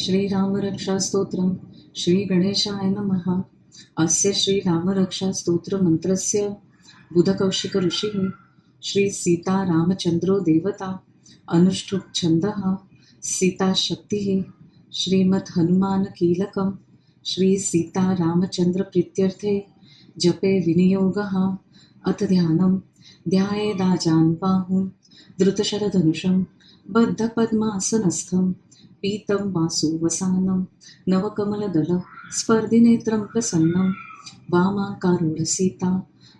श्रीरामरक्षास्तोत्रं श्रीगणेशाय नमः। अस्य श्रीरामरक्षास्तोत्रमन्त्रस्य बुधकौशिकऋषिः श्रीसीतारामचन्द्रो देवता अनुष्ठुप् छन्दः सीताशक्तिः श्रीमद्हनुमानकीलकं श्रीसीतारामचन्द्रप्रीत्यर्थे जपे विनियोगः। अथ ध्यानं ध्यायेदाजान् बाहुं धृतशरधनुषं बद्धपद्मासनस्थं पीतं वासुवसानं नवकमलदल स्पर्धिनेत्रं प्रसन्नं वामाकारूढसीता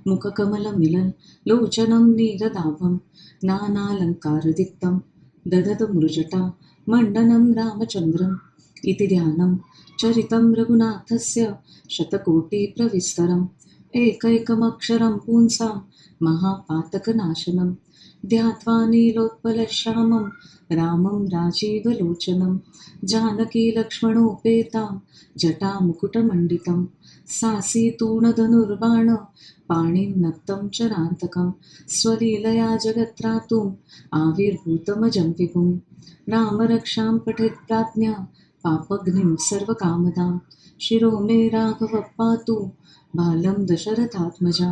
मुखकमलमिलन् लोचनं नीरदाभं नानालङ्कारदीप्तं ददतमृजटा मण्डनं रामचन्द्रम् इति ध्यानं चरितं रघुनाथस्य शतकोटिप्रविस्तरम् एकैकमक्षरं पुंसां महापातकनाशनं ध्यात्वा नीलोत्पलश्यामं रामं राजीवलोचनं जानकीलक्ष्मणोपेतां जटामुकुटमण्डितं सासीतूणधनुर्बाण पाणिं नक्तं चरान्तकं स्वलीलया जगत्रातुम् आविर्भूतमजं विभुं रामरक्षां पठेत् प्राज्ञा पापग्निं सर्वकामदां शिरो मे राघवः पातु बालं दशरथात्मजा।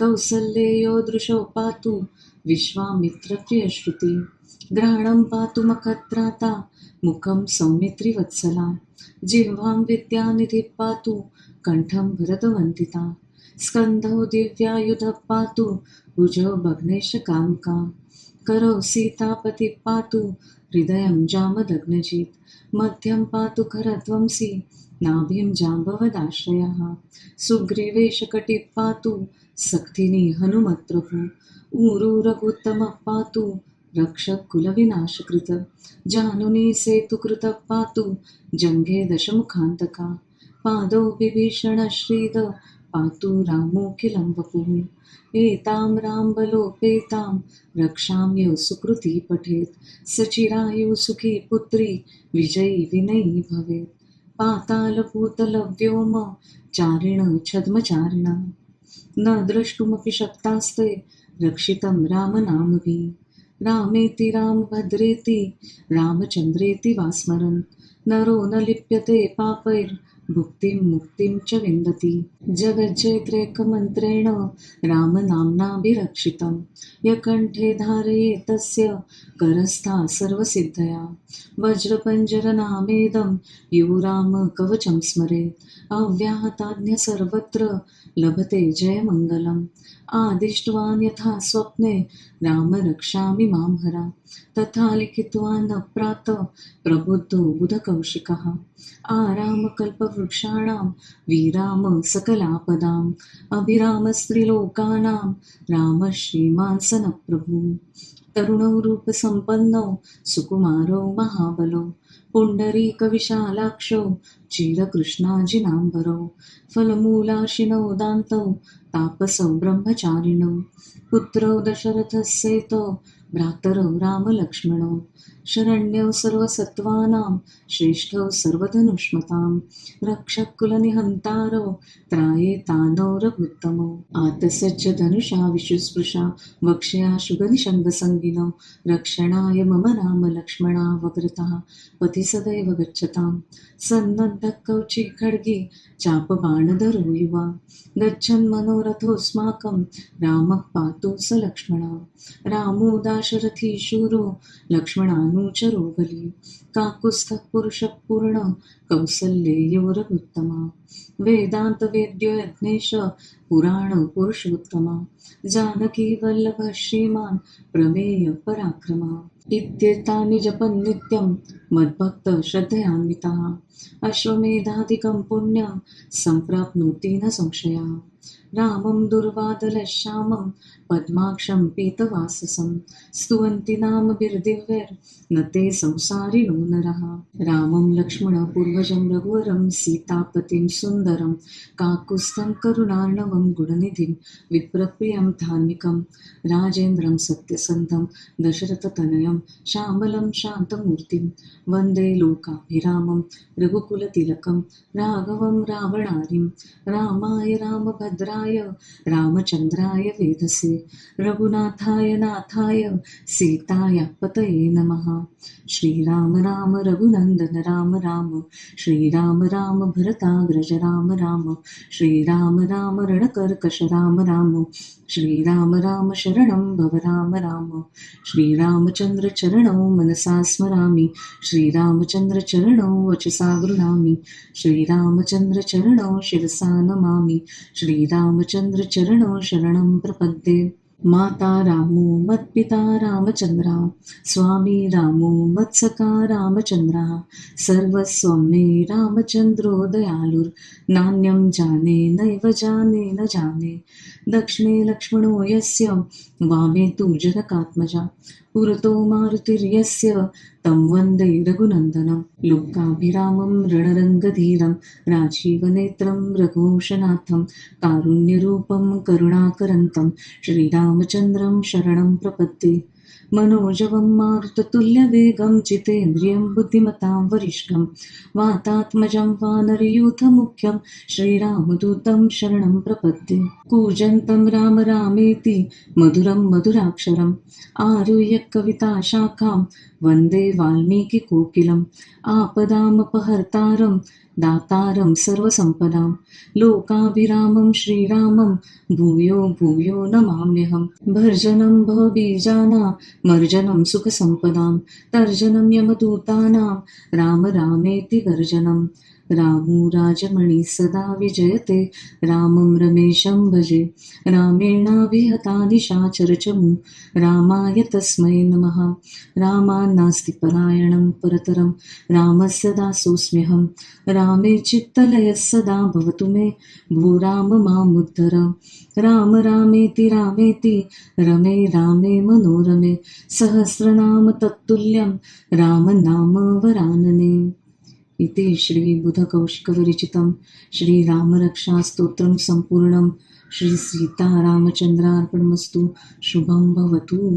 कौसल्येयो दृशो पातु विश्वामित्रप्रियश्रुति। घ्राणं पातु मखत्राता मुखं सौमित्रिवत्सला। जिह्वां विद्यानिधिः पातु कण्ठं भरतवन्दिता स्कन्धौ दिव्यायुधः पातु भुजौ भग्नेशकामका। करौ सीतापतिः पातु हृदयं जामदग्नजित् मध्यं पातु खरध्वंसी नाभिं जाम्बवदाश्रयः। सुग्रीवेशकटिः पातु सक्थिनी हनुमत्प्रभु ऊरुरघुत्तमः पातु रक्षकुलविनाशकृत जानुनी सेतुकृतः पातु जङ्घे दशमुखान्तका। पादौ विभीषणश्रीद पातु रामोऽखिलं वपुः। एतां राम्बलोपेतां रक्षां सुकृती पठेत्। सचिरायु सुखी पुत्री विजयी विनयी भवेत्। पातालभूतलव्योम चारिण छद्मचारिण। न द्रष्टुमपि शक्तास्ते रक्षितं रामनामभि रामेति रामभद्रेति रामचन्द्रेति वा स्मरन् नरो न लिप्यते पापैर् भुक्तिं मुक्तिं च विन्दति। जगज्जयत्रेकमन्त्रेण रामनाम्नाभिरक्षितं यकण्ठे धारये तस्य करस्था सर्वसिद्धया। वज्रपञ्जरनामेदं यो रामकवचं स्मरेत्। अव्याहताज्ञ सर्वत्र लभते जयमङ्गलम्। आदिष्टवान् यथा स्वप्ने राम रक्षामि मां हरा। तथा लिखित्वा न प्रात प्रबुद्धो बुधकौशिकः। आरामकल्पवृक्षाणां विराम सकलापदाम् अभिरामस्त्रिलोकानां रामः श्रीमान् तरुणौ रूपसम्पन्नौ सुकुमारौ महाबलौ। पुण्डरीकविशालाक्षौ चिरकृष्णाजिनाम्बरौ फलमूलाशिनौ दान्तौ तापसौ ब्रह्मचारिणौ पुत्रौ दशरथस्येतौ भ्रातरौ रामलक्ष्मणौ शरण्यौ सर्वसत्त्वानां श्रेष्ठौ सर्वधनुष्मतां रक्षकुलनिहन्तारौ त्रायेतानौ रघुत्तमौ आतसज्जधनुषा विशुस्पृशा वक्ष्या शुगनिशङ्गसङ्गिनौ रक्षणाय मम राम लक्ष्मणावग्रतः पथि सदैव गच्छतां सन्नद्धः कौचि चापबाणधरो युवा गच्छन् रथोऽस्माकं रामः पातु स लक्ष्मणा। रामो दाशरथी शूरो लक्ष्मणानुचरो बली काकुत्स्थः पुरुषः पूर्ण कौसल्येयो रघुत्तमा वेदान्तवेद्यो यज्ञेश पुराणपुरुषोत्तमा जानकी वल्लभः श्रीमान् प्रमेय पराक्रमा। इत्येतानि जपन् नित्यं मद्भक्त श्रद्धयान्वितः। अश्वमेधादिकं पुण्यं सम्प्राप्नोति न संशयः। रामं दुर्वादलश्यामं पद्माक्षं पीतवाससं स्तुवन्ति नाम न ते संसारिणो नरः। रामं लक्ष्मणपूर्वजं रघुवरं सीतापतिं सुन्दरं काकुस्थं करुणार्णवं गुणनिधिं विप्रप्रियं धार्मिकं राजेन्द्रं सत्यसन्धं दशरथतनयं श्यामलं शान्तमूर्तिं वन्दे लोकाभिरामं रघुकुलतिलकं राघवं रावणारिं रामाय रामभद्रा भद्राय रामचन्द्राय वेधसे रघुनाथाय नाथाय सीताय पतये नमः। श्रीराम राम रघुनन्दन राम राम। श्रीराम राम भरताग्रज राम राम। श्रीराम राम रणकर्कश राम राम। श्रीराम राम शरणं भव राम राम। श्रीरामचन्द्र चरणौ मनसा स्मरामि। श्रीरामचन्द्र चरणौ वचसा गृह्णामि श्रीरामचन्द्र चरणौ शिरसा नमामि। श्री चरणौ शरणं प्रपद्ये। माता रामो मत्पिता रामचन्द्रा स्वामी रामो मत्सका रामचन्द्रा सर्वस्वं मे रामचन्द्रो दयालुर्नान्यं जाने नैव जाने न जाने। दक्षिणे लक्ष्मणो यस्य वामे तु जनकात्मजा पुरतो मारुतिर्यस्य। तं वन्दे रघुनन्दनं लोकाभिरामं रणरङ्गधीरं राजीवनेत्रं रघुवंशनाथं कारुण्यरूपं करुणाकरन्तं श्रीरामचन्द्रं शरणं प्रपद्ये। मनोजवं मारुततुल्यवेगं जितेन्द्रियं बुद्धिमतां वरिष्ठं। वातात्मजं वानरयूथमुख्यं श्रीरामदूतं शरणं प्रपद्ये। कूजन्तं राम रामेति मधुरं मधुराक्षरम्। आरुह्य कविताशाखां वन्दे वाल्मीकिकोकिलम्। आपदामपहर्तारं दातारं सर्वसम्पदां लोकाभिरामं श्रीरामं भूयो भूयो नमाम्यहं भर्जनं भवबीजानां मर्जनं सुखसम्पदां तर्जनं यमदूतानां राम रामेति गर्जनं रामो राजमणि सदा विजयते रामं रमेशं भजे। रामेणाभिहता निशाचरचमु रामाय तस्मै नमः। रामान्नास्ति परायणं परतरं रामस्य दासोऽस्म्यहं रामे चित्तलयः सदा भवतु मे भो राम मामुद्धर। राम रामेति रामेति रमे रामे मनोरमे। सहस्रनाम तत्तुल्यं रामनाम वरानने। इति श्रीबुधकौशिकविरचितं श्रीरामरक्षास्तोत्रं सम्पूर्णं श्रीसीतारामचन्द्रार्पणमस्तु शुभं भवतु।